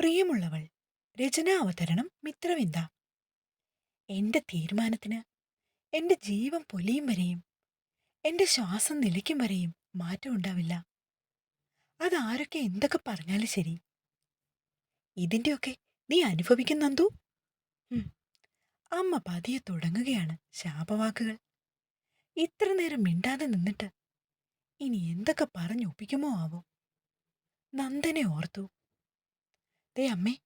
പ്രിയമുള്ളവൾ രചനാവതരണം മിത്രവിന്ദ. എന്റെ തീരുമാനത്തിന് എന്റെ ജീവൻ പൊലിയും വരെയും എന്റെ ശ്വാസം നിലയ്ക്കും വരെയും മാറ്റമുണ്ടാവില്ല അതാരൊക്കെ എന്തൊക്കെ പറഞ്ഞാലും ശരി. ഇതിന്റെയൊക്കെ നീ അനുഭവിക്കുന്നു അമ്മ പതിയെ തുടങ്ങുകയാണ് ശാപവാക്കുകൾ. ഇത്ര നേരം മിണ്ടാതെ നിന്നിട്ട് ഇനി എന്തൊക്കെ പറഞ്ഞൊപ്പിക്കുമോ ആവോ? നന്ദനെ ഓർത്തു. ദേ അമ്മേ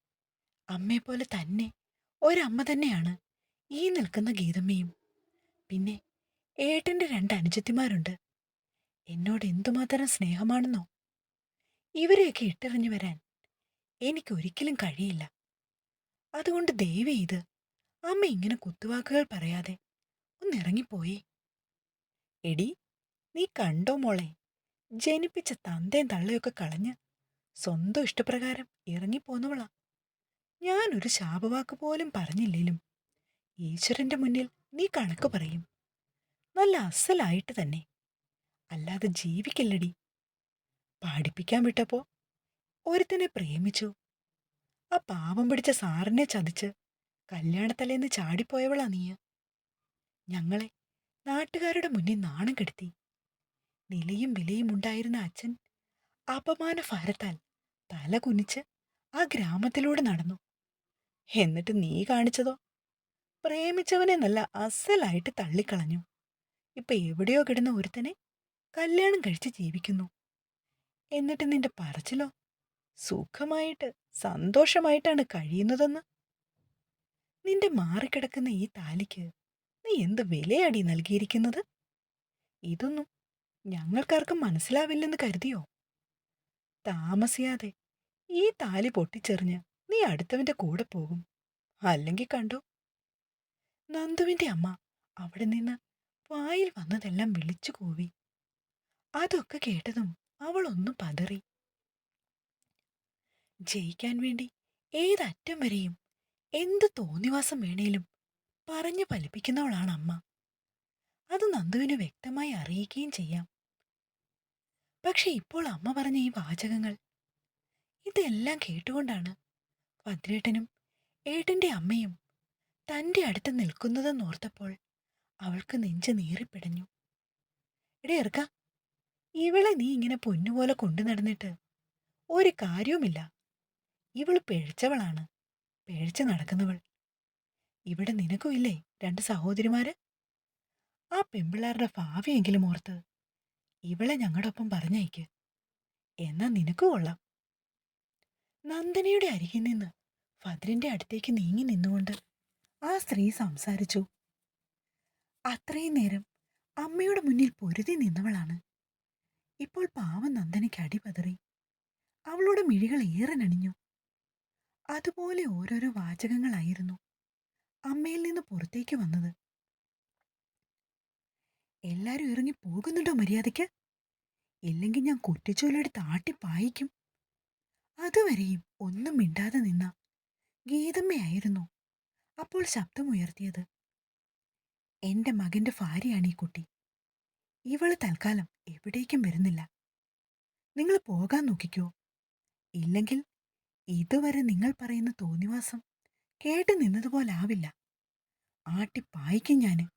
അമ്മയെപ്പോലെ തന്നെ ഒരമ്മ തന്നെയാണ് ഈ നിൽക്കുന്ന ഗീതമ്മയും. പിന്നെ ഏട്ടന്റെ രണ്ട് അനുജത്തിമാരുണ്ട്. എന്നോട് എന്തുമാത്രം സ്നേഹമാണെന്നോ. ഇവരെയൊക്കെ ഇട്ടെറിഞ്ഞു വരാൻ എനിക്ക് ഒരിക്കലും കഴിയില്ല. അതുകൊണ്ട് ദയവ് ഇത് അമ്മ ഇങ്ങനെ കുത്തുവാക്കുകൾ പറയാതെ ഒന്നിറങ്ങിപ്പോയി. എടി നീ കണ്ടോ മോളെ? ജനിപ്പിച്ച തന്തയും തള്ളയൊക്കെ കളഞ്ഞ് സ്വന്തം ഇഷ്ടപ്രകാരം ഇറങ്ങിപ്പോന്നവളാ ഞാനൊരു ശാപവാക്ക് പോലും പറഞ്ഞില്ലേലും ഈശ്വരന്റെ മുന്നിൽ നീ കണക്ക് പറയും. നല്ല അസലായിട്ട് തന്നെ. അല്ലാതെ ജീവിക്കില്ലടി. പാടിപ്പിക്കാൻ വിട്ടപ്പോ ഒരുത്തനെ പ്രേമിച്ചു. ആ പാവം പിടിച്ച സാറിനെ ചതിച്ച് കല്യാണത്തലേന്ന് ചാടിപ്പോയവളാ നീ ഞങ്ങളെ നാട്ടുകാരുടെ മുന്നിൽ നാണം കെടുത്തി. നിലയും വിലയും ഉണ്ടായിരുന്ന അച്ഛൻ അപമാന ഭാരത്താൽ തല കുനിച്ച് ആ ഗ്രാമത്തിലൂടെ നടന്നു. എന്നിട്ട് നീ കാണിച്ചതോ? പ്രേമിച്ചവനെ നല്ല അസലായിട്ട് തള്ളിക്കളഞ്ഞു. ഇപ്പൊ എവിടെയോ കിടന്ന ഒരുത്തനെ കല്യാണം കഴിച്ച് ജീവിക്കുന്നു. എന്നിട്ട് നിന്റെ പറച്ചിലോ? സുഖമായിട്ട് സന്തോഷമായിട്ടാണ് കഴിയുന്നതെന്ന്? നിന്റെ മാറിക്കിടക്കുന്ന ഈ താലിക്ക് നീ എന്ത് വിലയടി നൽകിയിരിക്കുന്നത്? ഇതൊന്നും ഞങ്ങൾക്കാർക്കും മനസ്സിലാവില്ലെന്ന് കരുതിയോ? താമസിയാതെ ഈ താലി പൊട്ടിച്ചെറിഞ്ഞ് നീ അടുത്തവന്റെ കൂടെ പോകും. അല്ലെങ്കിൽ കണ്ടോ? നന്ദുവിന്റെ അമ്മ അവിടെ നിന്ന് വായിൽ വന്നതെല്ലാം വിളിച്ചു കൂവി. അതൊക്കെ കേട്ടതും അവൾ ഒന്നും പതറി. ജയിക്കാൻ വേണ്ടി ഏതറ്റം വരെയും എന്ത് തോന്നിവാസം വേണേലും പറഞ്ഞു ഫലിപ്പിക്കുന്നവളാണ് അമ്മ. അത് നന്ദുവിന് വ്യക്തമായി അറിയിക്കുകയും ചെയ്യാം. പക്ഷെ ഇപ്പോൾ അമ്മ പറഞ്ഞ ഈ വാചകങ്ങൾ ഇതെല്ലാം കേട്ടുകൊണ്ടാണ് ഭദ്രേട്ടനും ഏട്ടന്റെ അമ്മയും തന്റെ അടുത്ത് നിൽക്കുന്നതെന്നോർത്തപ്പോൾ അവൾക്ക് നെഞ്ച് നീറിപ്പിടഞ്ഞു. എടേ ഇറക്ക ഇവളെ നീ ഇങ്ങനെ പൊന്നുപോലെ കൊണ്ടു നടന്നിട്ട് ഒരു കാര്യവുമില്ല. ഇവൾ പിഴച്ചവളാണ് പിഴച്ചു നടക്കുന്നവൾ. ഇവിടെ നിനക്കും ഇല്ലേ രണ്ട് സഹോദരിമാര്? ആ പെമ്പിള്ളാരുടെ ഭാവിയെങ്കിലും ഓർത്ത് ഇവളെ ഞങ്ങളുടെ ഒപ്പം പറഞ്ഞയക്ക്. എന്നാ നിനക്ക് കൊള്ളാം. നന്ദനയുടെ അരികിൽ നിന്ന് ഭദ്രന്റെ അടുത്തേക്ക് നീങ്ങി നിന്നുകൊണ്ട് ആ സ്ത്രീ സംസാരിച്ചു. അത്രയും നേരം അമ്മയുടെ മുന്നിൽ പൊരുതി നിന്നവളാണ്. ഇപ്പോൾ പാവം നന്ദനയ്ക്ക് അടിപതറി അവളുടെ മിഴികൾ ഏറെ നണിഞ്ഞു അതുപോലെ ഓരോരോ വാചകങ്ങളായിരുന്നു അമ്മയിൽ നിന്ന് പുറത്തേക്ക് വന്നത്. എല്ലാരും ഇറങ്ങി പോകുന്നുണ്ടോ മര്യാദയ്ക്ക്? ഇല്ലെങ്കിൽ ഞാൻ കുറ്റിച്ചോലെടുത്ത് ആട്ടിപ്പായിക്കും അതുവരെയും ഒന്നും മിണ്ടാതെ നിന്ന ഗീതമ്മയായിരുന്നു അപ്പോൾ ശബ്ദമുയർത്തിയത്. എന്റെ മകന്റെ ഭാര്യയാണ് ഈ കുട്ടി. ഇവൾ തൽക്കാലം എവിടേക്കും വരുന്നില്ല. നിങ്ങൾ പോകാൻ നോക്കിക്കോ. ഇല്ലെങ്കിൽ ഇതുവരെ നിങ്ങൾ പറയുന്ന തോന്നിവാസം കേട്ടു നിന്നതുപോലാവില്ല. ആട്ടിപ്പായിക്കും ഞാൻ.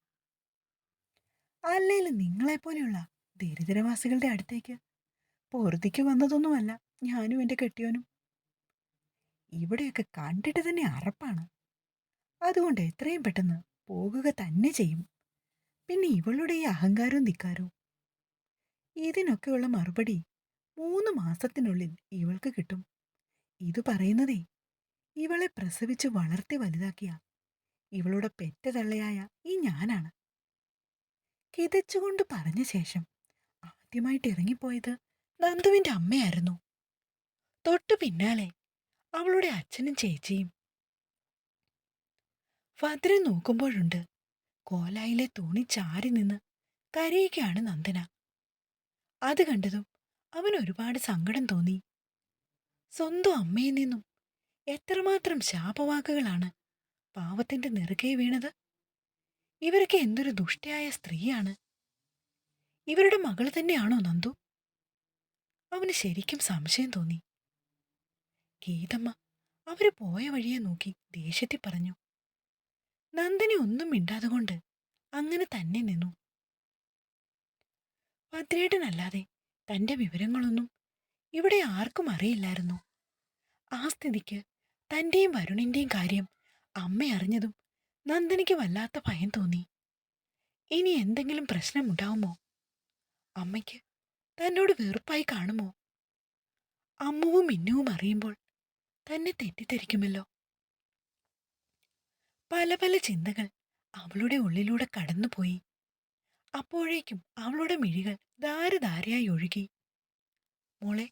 അല്ലെങ്കിൽ നിങ്ങളെപ്പോലെയുള്ള ദരിദ്രവാസികളുടെ അടുത്തേക്ക് പൊറുതിക്ക് വന്നതൊന്നുമല്ല. ഞാനും എന്റെ കെട്ടിയോനും. ഇവിടെയൊക്കെ കണ്ടിട്ട് തന്നെ അറപ്പാണ്. അതുകൊണ്ട് എത്രയും പെട്ടെന്ന് പോകുക തന്നെ ചെയ്യും. പിന്നെ ഇവളുടെ ഈ അഹങ്കാരവും ധിക്കാരവും. ഇതിനൊക്കെയുള്ള മറുപടി മൂന്ന് മാസത്തിനുള്ളിൽ ഇവൾക്ക് കിട്ടും. ഇത് പറയുന്നതേ ഇവളെ പ്രസവിച്ച് വളർത്തി വലുതാക്കിയ ഇവളുടെ പെറ്റ തള്ളയായ ഈ ഞാനാണ്. കിതച്ചുകൊണ്ട് പറഞ്ഞ ശേഷം ആദ്യമായിട്ട് ഇറങ്ങിപ്പോയത് നന്ദുവിന്റെ അമ്മയായിരുന്നു. തൊട്ടു പിന്നാലെ അവളുടെ അച്ഛനും ചേച്ചിയും. ഭദ്രൻ നോക്കുമ്പോഴുണ്ട് കോലായിലെ തോണി ചാരി നിന്ന് കരയുകയാണ് നന്ദന. അത് കണ്ടതും അവൻ ഒരുപാട് സങ്കടം തോന്നി. സ്വന്തം അമ്മയിൽ നിന്നും എത്രമാത്രം ശാപവാക്കുകളാണ് പാവത്തിന്റെ നെറുകെ വീണത്? ഇവരൊക്കെ എന്തൊരു ദുഷ്ടയായ സ്ത്രീയാണ്. ഇവരുടെ മകൾ തന്നെയാണോ നന്ദു? അവന് ശരിക്കും സംശയം തോന്നി. ഗീതമ്മ അവർ പോയ വഴിയെ നോക്കി ദേഷ്യത്തിൽ പറഞ്ഞു. നന്ദിനി ഒന്നും മിണ്ടാതെ കൊണ്ട് അങ്ങനെ തന്നെ നിന്നു. ഭദ്രേട്ടനല്ലാതെ തന്റെ വിവരങ്ങളൊന്നും ഇവിടെ ആർക്കും അറിയില്ലായിരുന്നു. ആ സ്ഥിതിക്ക് തന്റെയും വരുണിന്റെയും കാര്യം അമ്മ അറിഞ്ഞതും നന്ദനിക്ക് വല്ലാത്ത ഭയം തോന്നി. ഇനി എന്തെങ്കിലും പ്രശ്നമുണ്ടാവുമോ അമ്മയ്ക്ക് തന്നോട് വെറുപ്പായി കാണുമോ? അമ്മുവും മിന്നുവും അറിയുമ്പോൾ തന്നെ തെറ്റിദ്ധരിക്കുമല്ലോ. പല പല ചിന്തകൾ അവളുടെ ഉള്ളിലൂടെ കടന്നുപോയി. അപ്പോഴേക്കും അവളുടെ മിഴികൾ ധാരധാരയായി ഒഴുകി. മോളെ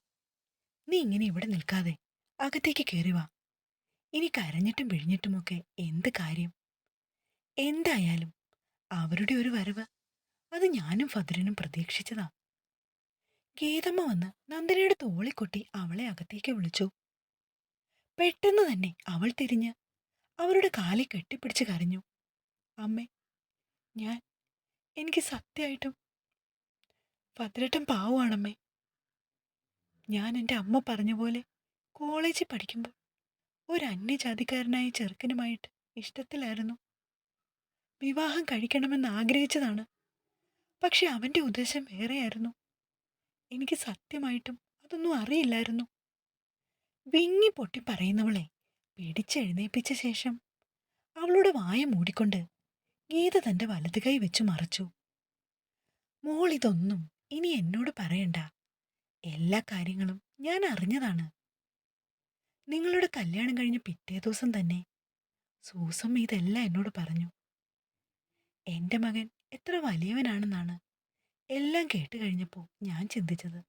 നീ ഇങ്ങനെ ഇവിടെ നിൽക്കാതെ അകത്തേക്ക് കയറി വാ. ഇനി കരഞ്ഞിട്ടും പിഴിഞ്ഞിട്ടുമൊക്കെ എന്ത് കാര്യം? എന്തായാലും അവരുടെ ഒരു വരവ് അത് ഞാനും ഭദ്രനും പ്രതീക്ഷിച്ചതാ. ഗീതമ്മ വന്ന് നന്ദിനിയുടെ തോളിക്കൊട്ടി അവളെ അകത്തേക്ക് വിളിച്ചു. പെട്ടെന്ന് തന്നെ അവൾ തിരിഞ്ഞ് അവരുടെ കാലിൽ കെട്ടിപ്പിടിച്ച് കരഞ്ഞു. അമ്മേ ഞാൻ എനിക്ക് സത്യമായിട്ടും പതിനെട്ടും പാവമാണമ്മേ. ഞാൻ എന്റെ അമ്മ പറഞ്ഞ പോലെ കോളേജിൽ പഠിക്കുമ്പോൾ ഒരു അന്യജാതിക്കാരനായ ചെറുക്കനുമായിട്ട് ഇഷ്ടത്തിലായിരുന്നു. വിവാഹം കഴിക്കണമെന്ന് ആഗ്രഹിച്ചതാണ്. പക്ഷെ അവന്റെ ഉദ്ദേശം വേറെയായിരുന്നു. എനിക്ക് സത്യമായിട്ടും അതൊന്നും അറിയില്ലായിരുന്നു. വിങ്ങി പൊട്ടി പറയുന്നവളെ പിടിച്ചെഴുന്നേപ്പിച്ച ശേഷം അവളുടെ വായ മൂടിക്കൊണ്ട് ഗീത തന്റെ വലത് കൈ വെച്ചു മറച്ചു. മോൾ ഇതൊന്നും ഇനി എന്നോട് പറയണ്ട. എല്ലാ കാര്യങ്ങളും ഞാൻ അറിഞ്ഞതാണ്. നിങ്ങളുടെ കല്യാണം കഴിഞ്ഞ പിറ്റേ ദിവസം തന്നെ സൂസമ്മ ഇതെല്ലാം എന്നോട് പറഞ്ഞു. എന്റെ മകൻ എത്ര വലിയവനാണെന്നാണ് എല്ലാം കേട്ട് കഴിഞ്ഞപ്പോൾ ഞാൻ ചിന്തിച്ചത്.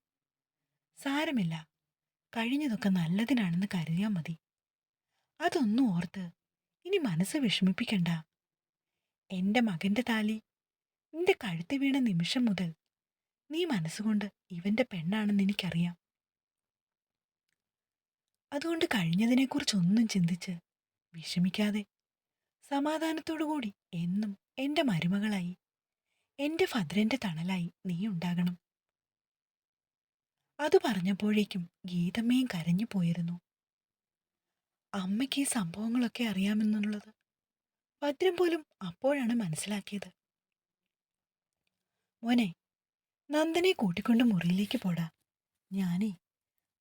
സാരമില്ല കഴിഞ്ഞതൊക്കെ നല്ലതിനാണെന്ന് കരുതിയാൽ മതി. അതൊന്നും ഓർത്ത് ഇനി മനസ്സ് വിഷമിപ്പിക്കണ്ട. എന്റെ മകന്റെ താലി നിന്റെ കഴുത്തി വീണ നിമിഷം മുതൽ നീ മനസ്സുകൊണ്ട് ഇവന്റെ പെണ്ണാണെന്ന് എനിക്കറിയാം. അതുകൊണ്ട് കഴിഞ്ഞതിനെക്കുറിച്ചൊന്നും ചിന്തിച്ച് വിഷമിക്കാതെ സമാധാനത്തോടുകൂടി എന്നും എന്റെ മരുമകളായി എന്റെ ഭദ്രന്റെ തണലായി നീ ഉണ്ടാകണം. അത് പറഞ്ഞപ്പോഴേക്കും ഗീതമ്മയും കരഞ്ഞു പോയിരുന്നു. അമ്മയ്ക്ക് ഈ സംഭവങ്ങളൊക്കെ അറിയാമെന്നുള്ളത് ഭദ്രം പോലും അപ്പോഴാണ് മനസ്സിലാക്കിയത്. മോനെ നന്ദനെ കൂട്ടിക്കൊണ്ട് മുറിയിലേക്ക് പോടാ. ഞാനേ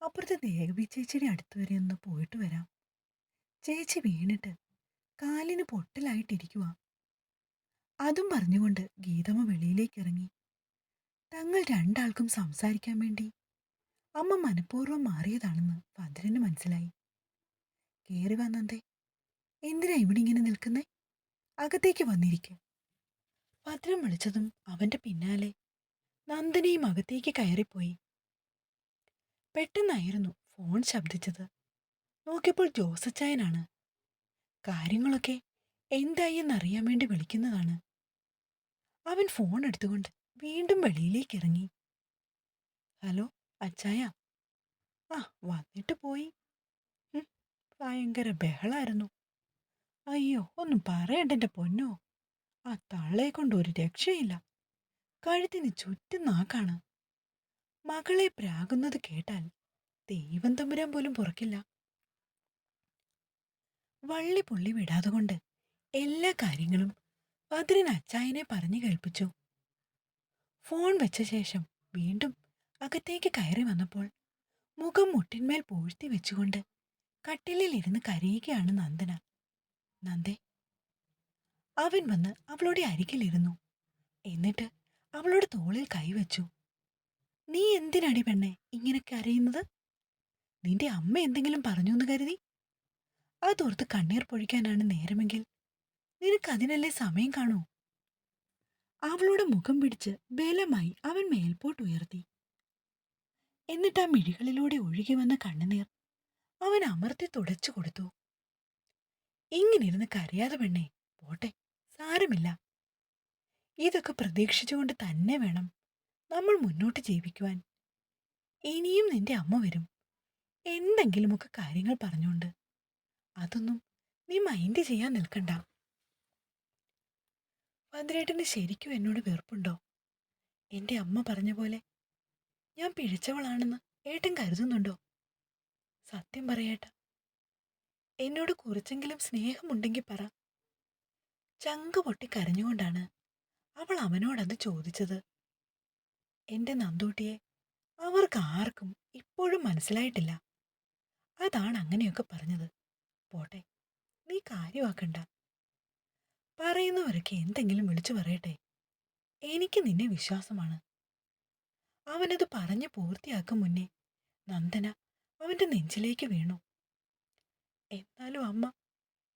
അപ്പുറത്തെ ദേവി ചേച്ചിയുടെ അടുത്ത് വരെ ഒന്ന് പോയിട്ട് വരാം. ചേച്ചി വീണിട്ട് കാലിന് പൊട്ടലായിട്ടിരിക്കുക അതും പറഞ്ഞുകൊണ്ട് ഗീതമ്മ വെളിയിലേക്ക് ഇറങ്ങി. തങ്ങൾ രണ്ടാൾക്കും സംസാരിക്കാൻ വേണ്ടി അമ്മ മനഃപൂർവം മാറിയതാണെന്ന് ഭദ്രന് മനസ്സിലായി. കേറി വന്നന്തേ എന്തിനാ ഇവിടെ ഇങ്ങനെ നിൽക്കുന്നേ? അകത്തേക്ക് വന്നിരിക്കും. ഭദ്രം വിളിച്ചതും അവന്റെ പിന്നാലെ നന്ദനയും അകത്തേക്ക് കയറിപ്പോയി. പെട്ടെന്നായിരുന്നു ഫോൺ ശബ്ദിച്ചത്. നോക്കിയപ്പോൾ ജോസച്ചായനാണ് കാര്യങ്ങളൊക്കെ എന്തായി എന്നറിയാൻ വേണ്ടി വിളിക്കുന്നതാണ്. അവൻ ഫോൺ എടുത്തുകൊണ്ട് വീണ്ടും വെളിയിലേക്ക് ഇറങ്ങി. ഹലോ അച്ചായ ആ വന്നിട്ട് പോയി. ഭയങ്കര ബഹളായിരുന്നു. അയ്യോ ഒന്നും പറയണ്ട എന്റെ പൊന്നോ. ആ തള്ളയെ കൊണ്ട് ഒരു രക്ഷയില്ല. കഴുത്തിന് ചുറ്റും നാക്കാണ്. മകളെ പ്രാകുന്നത് കേട്ടാൽ ദൈവം തമ്പുരാൻ പോലും പുറക്കില്ല. വള്ളി പുള്ളി വിടാതെ കൊണ്ട് എല്ലാ കാര്യങ്ങളും ഭദ്രൻ അച്ചായനെ പറഞ്ഞു കേൾപ്പിച്ചു. ഫോൺ വെച്ച ശേഷം വീണ്ടും അകത്തേക്ക് കയറി വന്നപ്പോൾ മുഖം മുട്ടിന്മേൽ പൂഴ്ത്തി വെച്ചുകൊണ്ട് കട്ടിലിൽ ഇരുന്ന് കരയുകയാണ് നന്ദന. നന്ദേ. അവൻ വന്ന് അവളുടെ അരികിലിരുന്നു. എന്നിട്ട് അവളുടെ തോളിൽ കൈവച്ചു നീ എന്തിനടി പെണ്ണെ ഇങ്ങനെ കരയുന്നത്? നിന്റെ അമ്മ എന്തെങ്കിലും പറഞ്ഞു എന്ന് കരുതി? അതോർത്ത് കണ്ണീർ പൊഴിക്കാനാണ് നേരമെങ്കിൽ നിനക്ക് അതിനല്ലേ സമയം കാണൂ? അവളുടെ മുഖം പിടിച്ച് ബലമായി അവൻ മേൽപോട്ടുയർത്തി എന്നിട്ട് ആ മിഴികളിലൂടെ ഒഴുകി വന്ന കണ്ണുനീർ അവൻ അമർത്തി തുടച്ചു കൊടുത്തു. ഇങ്ങനിരുന്ന് കരയാതെ പെണ്ണേ പോട്ടെ സാരമില്ല. ഇതൊക്കെ പ്രതീക്ഷിച്ചുകൊണ്ട് തന്നെ വേണം നമ്മൾ മുന്നോട്ട് ജീവിക്കുവാൻ. ഇനിയും നിന്റെ അമ്മ വരും. എന്തെങ്കിലുമൊക്കെ കാര്യങ്ങൾ പറഞ്ഞുകൊണ്ട്. അതൊന്നും നീ മൈൻഡ് ചെയ്യാൻ നിൽക്കണ്ട. ഭദ്രേട്ടന് ശരിക്കും എന്നോട് വെറുപ്പുണ്ടോ? എന്റെ അമ്മ പറഞ്ഞ പോലെ ഞാൻ പിഴച്ചവളാണെന്ന് ഏട്ടൻ കരുതുന്നുണ്ടോ? സത്യം പറയേട്ട എന്നോട് കുറച്ചെങ്കിലും സ്നേഹമുണ്ടെങ്കിൽ പറ. ചങ്ക് പൊട്ടി കരഞ്ഞുകൊണ്ടാണ് അവൾ അവനോടത് ചോദിച്ചത്. എന്റെ നന്ദൂട്ടിയെ അവർക്ക് ആർക്കും ഇപ്പോഴും മനസ്സിലായിട്ടില്ല. അതാണ് അങ്ങനെയൊക്കെ പറഞ്ഞത്. പോട്ടെ നീ കാര്യമാക്കണ്ട. പറയുന്നവരൊക്കെ എന്തെങ്കിലും വിളിച്ചു പറയട്ടെ. എനിക്ക് നിന്നെ വിശ്വാസമാണ്. അവനത് പറഞ്ഞു പൂർത്തിയാക്കും മുന്നേ നന്ദന അവന്റെ നെഞ്ചിലേക്ക് വീണു. എന്നാലും അമ്മ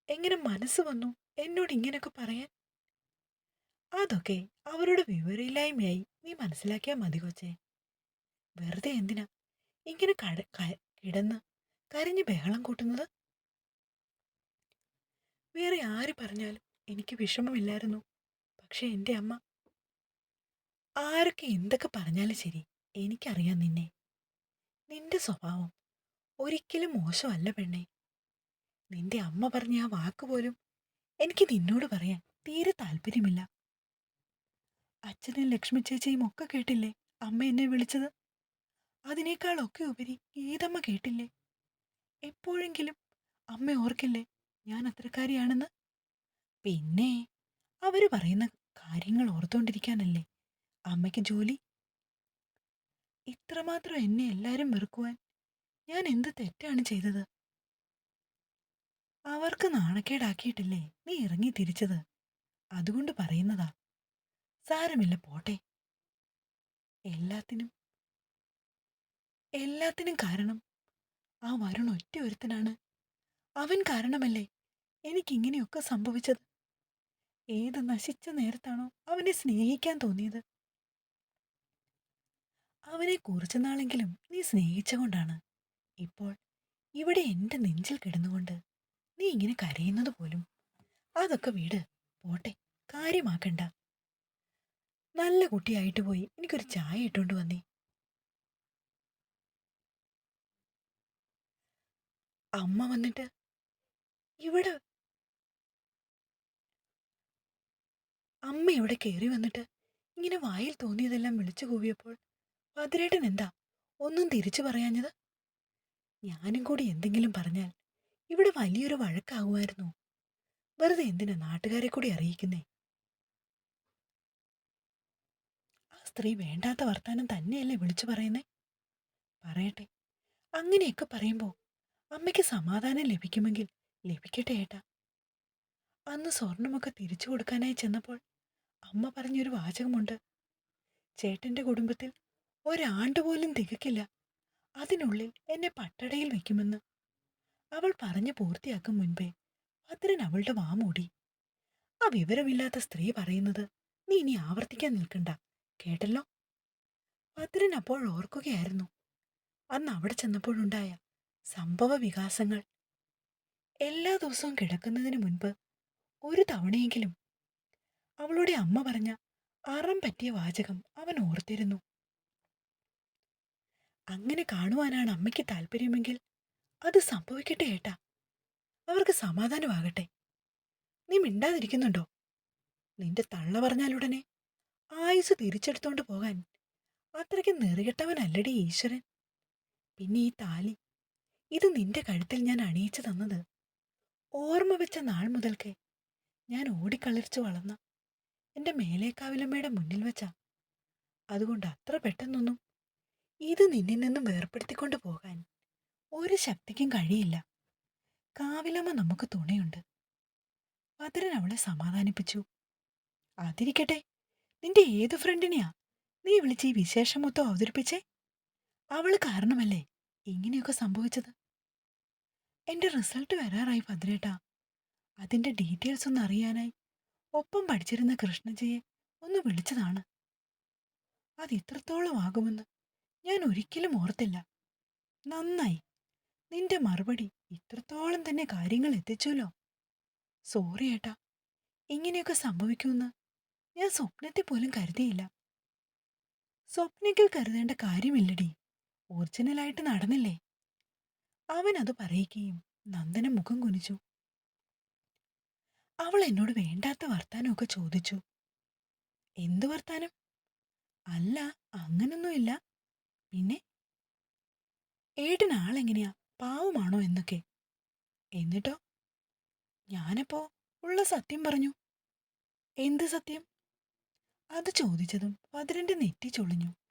എങ്ങനെ മനസ്സ് വന്നു എന്നോട് ഇങ്ങനെയൊക്കെ പറയാൻ? അതൊക്കെ അവരുടെ വിവരമില്ലായ്മയായി നീ മനസ്സിലാക്കിയാൽ മതി കൊച്ചേ. വെറുതെ എന്തിനാ ഇങ്ങനെ കട കിടന്ന് കരഞ്ഞ് ബഹളം കൂട്ടുന്നത്? വേറെ ആര് പറഞ്ഞാലും എനിക്ക് വിഷമമില്ലായിരുന്നു. പക്ഷെ എന്റെ അമ്മ ആരൊക്കെ എന്തൊക്കെ പറഞ്ഞാലും ശരി എനിക്കറിയാം നിന്നെ. നിന്റെ സ്വഭാവം ഒരിക്കലും മോശമല്ല പെണ്ണെ. നിന്റെ അമ്മ പറഞ്ഞ ആ വാക്ക് പോലും എനിക്ക് നിന്നോട് പറയാൻ തീരെ താല്പര്യമില്ല. അച്ഛനും ലക്ഷ്മി ചേച്ചിയും ഒക്കെ കേട്ടില്ലേ അമ്മ എന്നെ വിളിച്ചത്? അതിനേക്കാളൊക്കെ ഉപരി ഗീതമ്മ കേട്ടില്ലേ? എപ്പോഴെങ്കിലും അമ്മ ഓർക്കില്ലേ ഞാൻ അത്രക്കാരിയാണെന്ന് പിന്നെ അവർ പറയുന്ന കാര്യങ്ങൾ ഓർത്തുകൊണ്ടിരിക്കാനല്ലേ അമ്മയ്ക്ക് ജോലി? ഇത്രമാത്രം എന്നെ എല്ലാരും വെറുക്കുവാൻ ഞാൻ എന്ത് തെറ്റാണ് ചെയ്തത്? അവർക്ക് നാണക്കേടാക്കിയിട്ടില്ലേ നീ ഇറങ്ങി തിരിച്ചത്? അതുകൊണ്ട് പറയുന്നതാ. സാരമില്ല പോട്ടെ. എല്ലാത്തിനും എല്ലാത്തിനും കാരണം ആ വരുൺ ഒറ്റ ഒരുത്തനാണ്. അവൻ കാരണമല്ലേ എനിക്കിങ്ങനെയൊക്കെ സംഭവിച്ചത്? ഏത് നശിച്ച നേരത്താണോ അവനെ സ്നേഹിക്കാൻ തോന്നിയത്? അവനെ കുറച്ചു നാളെങ്കിലും നീ സ്നേഹിച്ചുകൊണ്ടാണ്. ഇപ്പോൾ ഇവിടെ എന്റെ നെഞ്ചിൽ കിടന്നുകൊണ്ട് നീ ഇങ്ങനെ കരയുന്നത് പോലും. അതൊക്കെ വീട് പോട്ടെ കാര്യമാക്കണ്ട. നല്ല കുട്ടിയായിട്ട് പോയി എനിക്കൊരു ചായ ഇട്ടുകൊണ്ട് വന്നേ. അമ്മ വന്നിട്ട് ഇവിടെ. അമ്മ ഇവിടെ കയറി വന്നിട്ട് ഇങ്ങനെ വായിൽ തോന്നിയതെല്ലാം വിളിച്ചു കൂവിയപ്പോൾ ഭദ്രേട്ടൻ എന്താ ഒന്നും തിരിച്ചു പറയാഞ്ഞത്? ഞാനും കൂടി എന്തെങ്കിലും പറഞ്ഞാൽ ഇവിടെ വലിയൊരു വഴക്കാകുമായിരുന്നു. വെറുതെ എന്തിനാ നാട്ടുകാരെ കൂടി അറിയിക്കുന്നേ? ആ സ്ത്രീ വേണ്ടാത്ത വർത്താനം തന്നെയല്ലേ വിളിച്ചു പറയുന്നേ? പറയട്ടെ. അങ്ങനെയൊക്കെ പറയുമ്പോ അമ്മയ്ക്ക് സമാധാനം ലഭിക്കുമെങ്കിൽ ലഭിക്കട്ടെ ഏട്ടാ. അന്ന് സ്വർണമൊക്കെ തിരിച്ചു കൊടുക്കാനായി ചെന്നപ്പോൾ അമ്മ പറഞ്ഞൊരു വാചകമുണ്ട്. ചേട്ടന്റെ കുടുംബത്തിൽ ഒരാണ്ട് പോലും തികക്കില്ല അതിനുള്ളിൽ എന്നെ പട്ടടയിൽ വെക്കുമെന്ന്. അവൾ പറഞ്ഞു പൂർത്തിയാക്കും മുൻപേ ഭദ്രൻ അവളുടെ വാമൂടി ആ വിവരമില്ലാത്ത സ്ത്രീ പറയുന്നത് നീ ഇനി ആവർത്തിക്കാൻ നിൽക്കണ്ട. കേട്ടല്ലോ? ഭദ്രൻ അപ്പോൾ ഓർക്കുകയായിരുന്നു. അന്ന് അവിടെ ചെന്നപ്പോഴുണ്ടായ സംഭവ വികാസങ്ങൾ. എല്ലാ ദിവസവും കിടക്കുന്നതിന് മുൻപ് ഒരു തവണയെങ്കിലും അവളുടെ അമ്മ പറഞ്ഞ അറം പറ്റിയ വാചകം അവൻ ഓർത്തിരുന്നു. അങ്ങനെ കാണുവാനാണ് അമ്മയ്ക്ക് താല്പര്യമെങ്കിൽ അത് സംഭവിക്കട്ടെ ഏട്ടാ. അവർക്ക് സമാധാനമാകട്ടെ. നീ മിണ്ടാതിരിക്കുന്നുണ്ടോ? നിന്റെ തള്ള പറഞ്ഞാലുടനെ ആയുസ് തിരിച്ചെടുത്തോണ്ട് പോകാൻ അത്രയ്ക്ക് നെറികെട്ടവനല്ലടി ഈശ്വരൻ. പിന്നെ ഈ താലി ഇത് നിന്റെ കഴുത്തിൽ ഞാൻ അണിയിച്ചു തന്നത്. ഓർമ്മ വെച്ച നാൾ മുതൽക്കേ ഞാൻ ഓടിക്കളിർച്ചു വളർന്ന എന്റെ മേലേക്കാവിലമ്മയുടെ മുന്നിൽ വെച്ച. അതുകൊണ്ട് അത്ര പെട്ടെന്നൊന്നും ഇത് നിന്നിൽ നിന്നും വേർപ്പെടുത്തിക്കൊണ്ടു പോകാൻ ഒരു ശക്തിക്കും കഴിയില്ല. കാവിലമ്മ നമുക്ക് തുണയുണ്ട്. ഭദ്രൻ അവളെ സമാധാനിപ്പിച്ചു. അതിരിക്കട്ടെ നിന്റെ ഏത് ഫ്രണ്ടിനെയാ നീ വിളിച്ച് ഈ വിശേഷം മൊത്തം അവതരിപ്പിച്ചേ? അവൾ കാരണമല്ലേ ഇങ്ങനെയൊക്കെ സംഭവിച്ചത്? എന്റെ റിസൾട്ട് വരാറായി ഭദ്രേട്ടാ. അതിന്റെ ഡീറ്റെയിൽസ് ഒന്ന് അറിയാനായി ഒപ്പം പഠിച്ചിരുന്ന കൃഷ്ണജിയെ ഒന്ന് വിളിച്ചതാണ്. അത് ഇത്രത്തോളം ആകുമെന്ന് ഞാൻ ഒരിക്കലും ഓർത്തില്ല. നന്നായി. നിന്റെ മറുപടി ഇത്രത്തോളം തന്നെ കാര്യങ്ങൾ എത്തിച്ചല്ലോ. സോറി ഏട്ടാ. ഇങ്ങനെയൊക്കെ സംഭവിക്കുമെന്ന് ഞാൻ സ്വപ്നത്തിൽ പോലും കരുതിയില്ല. സ്വപ്നത്തിൽ കരുതേണ്ട കാര്യമില്ലടി. ഒറിജിനലായിട്ട് നടന്നില്ലേ? അവൻ അത് പറയുകയും നന്ദന മുഖം കുനിച്ചു. അവൾ എന്നോട് വേണ്ടാത്ത വർത്താനമൊക്കെ ചോദിച്ചു. എന്തു വർത്താനം? അല്ല അങ്ങനൊന്നുമില്ല. പിന്നെ? ഏട്ടൻ ആളെങ്ങനെയാ പാവമാണോ എന്നൊക്കെ. എന്നിട്ടോ? ഞാനപ്പോ ഉള്ള സത്യം പറഞ്ഞു. എന്ത് സത്യം? അത് ചോദിച്ചതും ഫാദറിന്റെ നെറ്റി ചൊളിഞ്ഞു.